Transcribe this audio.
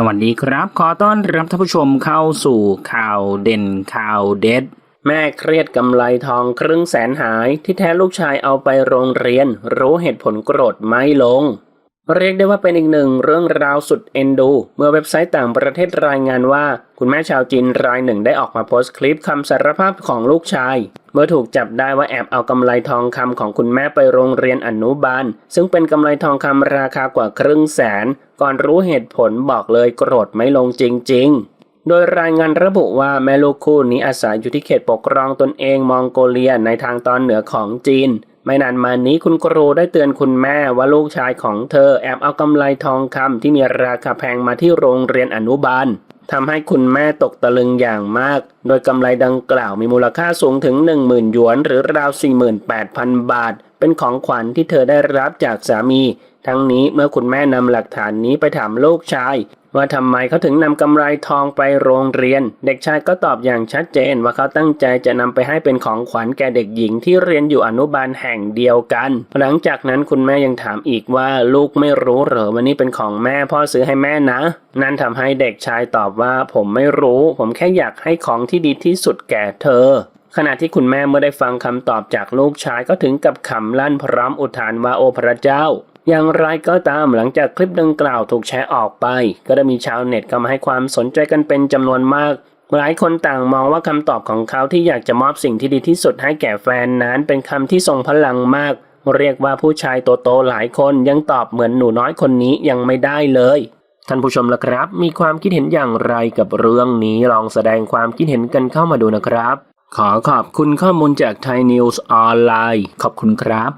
สวัสดีครับ ขอต้อนรับท่านผู้ชมเข้าสู่ข่าวเด่นข่าวเด็ด แม่เครียดกำไรทองครึ่งแสนหายที่แท้ลูกชายเอาไปโรงเรียน รู้เหตุผลโกรธไม่ลง เรียกได้ว่าเป็นอีกหนึ่งเรื่องราวสุดเอ็นดู เมื่อเว็บไซต์ต่างประเทศรายงานว่า คุณแม่ชาวจีนรายหนึ่งได้ออกมาโพสต์คลิปคำสารภาพของลูกชาย เมื่อถูกจับได้ว่าแอบเอากำไรทองคำของคุณแม่ไปโรงเรียนอนุบาล ซึ่งเป็นกำไรทองคำราคากว่าครึ่งแสน ก่อนรู้เหตุผลบอกเลยโกรธไม่ลงจริง ๆโดยรายงานระบุว่าแม่ลูกคู่นี้อาศัยอยู่ที่เขตปกครองตนเองมองโกเลียในทางตอนเหนือของจีน ไม่นานมานี้คุณครูได้เตือนคุณแม่ว่าลูกชายของเธอแอบเอากำไรทองคำที่มีราคาแพงมาที่โรงเรียนอนุบาล ทำให้คุณแม่ตกตะลึงอย่างมาก โดยกำไรดังกล่าวมีมูลค่าสูงถึง 10,000 หยวน หรือราว 48,000 บาท เป็นของขวัญที่เธอได้รับจากสามี ทั้งนี้เมื่อคุณแม่นำหลักฐานนี้ไปถามลูกชาย ว่าทำไมเขาถึงนำกำไรทองไปโรงเรียน เด็กชายก็ตอบอย่างชัดเจนว่าเขาตั้งใจจะนำไปให้เป็นของขวัญแก่เด็กหญิงที่เรียนอยู่อนุบาลแห่งเดียวกัน หลังจากนั้นคุณแม่ยังถามอีกว่าลูกไม่รู้เหรอวันนี้เป็นของแม่พ่อซื้อให้แม่นะ นั่นทำให้เด็กชายตอบว่าผมไม่รู้ ผมแค่อยากให้ของที่ดีที่สุดแก่เธอ ขณะที่คุณแม่เมื่อได้ฟังคำตอบจากลูกชายก็ถึงกับขำลั่นพร้อมอุทานว่าโอพระเจ้าอย่างไรก็ตามหลังจากคลิปดังกล่าวถูกแชร์ออกไป ก็ได้มีชาวเน็ตเข้ามาให้ความสนใจกันเป็นจำนวนมาก หลายคนต่างมองว่าคำตอบของเขาที่อยากจะมอบสิ่งที่ดีที่สุดให้แก่แฟนนั้นเป็นคำที่ทรงพลังมาก เรียกว่าผู้ชายโตๆหลายคนยังตอบเหมือนหนูน้อยคนนี้ยังไม่ได้เลย ท่านผู้ชมละครับ มีความคิดเห็นอย่างไรกับเรื่องนี้ลองแสดงความคิดเห็นกันเข้ามาดูนะครับ ขอขอบคุณข้อมูลจากไทยนิวส์ออนไลน์ขอบคุณครับ